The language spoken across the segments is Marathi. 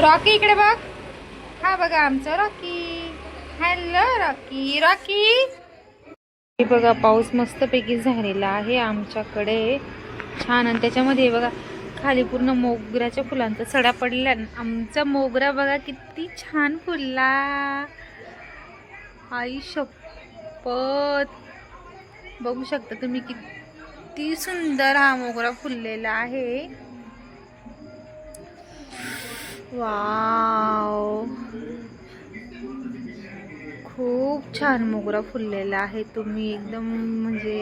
रॉकी इकडे बघ. हा बघा आमचं रॉकी. Hello Rocky. रॉकी. हे बघा पाऊस मस्तपैकी झालेला आहे आमच्याकडे. छान आणि त्याच्यामध्ये बघा खाली पूर्ण मोगऱ्याच्या फुलांचा सडा पडला आमचा मोगरा बघा किती छान फुलला. आई शपथ. बघू शकता तुम्ही किती सुंदर हा मोगरा फुललेला आहे. वाव. खूप छान मोगरा फुललेला आहे तुम्ही एकदम म्हणजे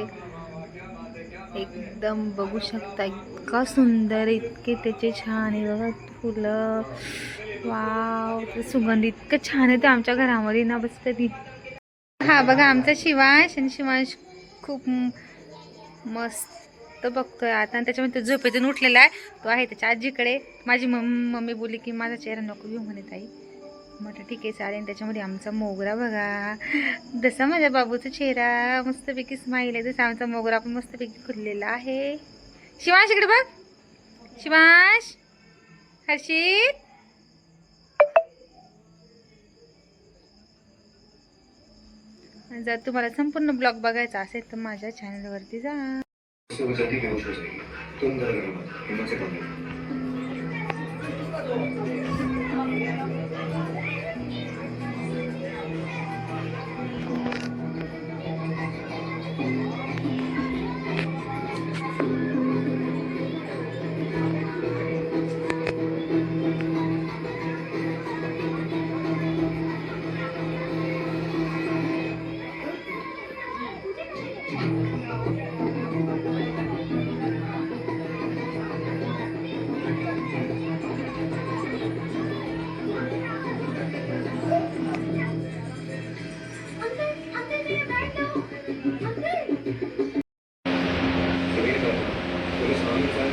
एकदम बघू शकता इतका सुंदर इतके त्याचे छान आहे बघा फुलं. वाव ते सुगंध इतकं छान आहे ते आमच्या घरामध्ये ना बस कधी. हा बघा आमचा शिवांश आणि शिवांश खूप मस्त तो बघतोय आता आणि त्याच्यामध्ये तो झोपेतून उठलेला आहे. तो आहे त्याच्या आजीकडे. माझी मम्मी मम्मी बोलली की माझा चेहरा नको घेऊ म्हणे ताई. म्हटलं ठीक आहे चालेल. त्याच्यामध्ये आमचा मोगरा बघा. जसा माझ्या बाबूचा चेहरा मस्तपैकी स्माईल आहे जसा आमचा मोगरा पण मस्तपैकी खुललेला आहे. शिवांश इकडे बघ. शिवांश? हर्षित? जर तुम्हाला संपूर्ण ब्लॉग बघायचा असेल तर माझ्या चॅनलवरती जा. सोबतसाठी घेऊ शकते दोन दर विमाचे Thank you.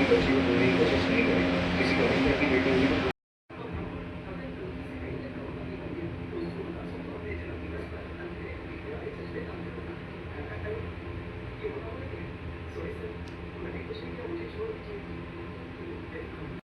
people you believe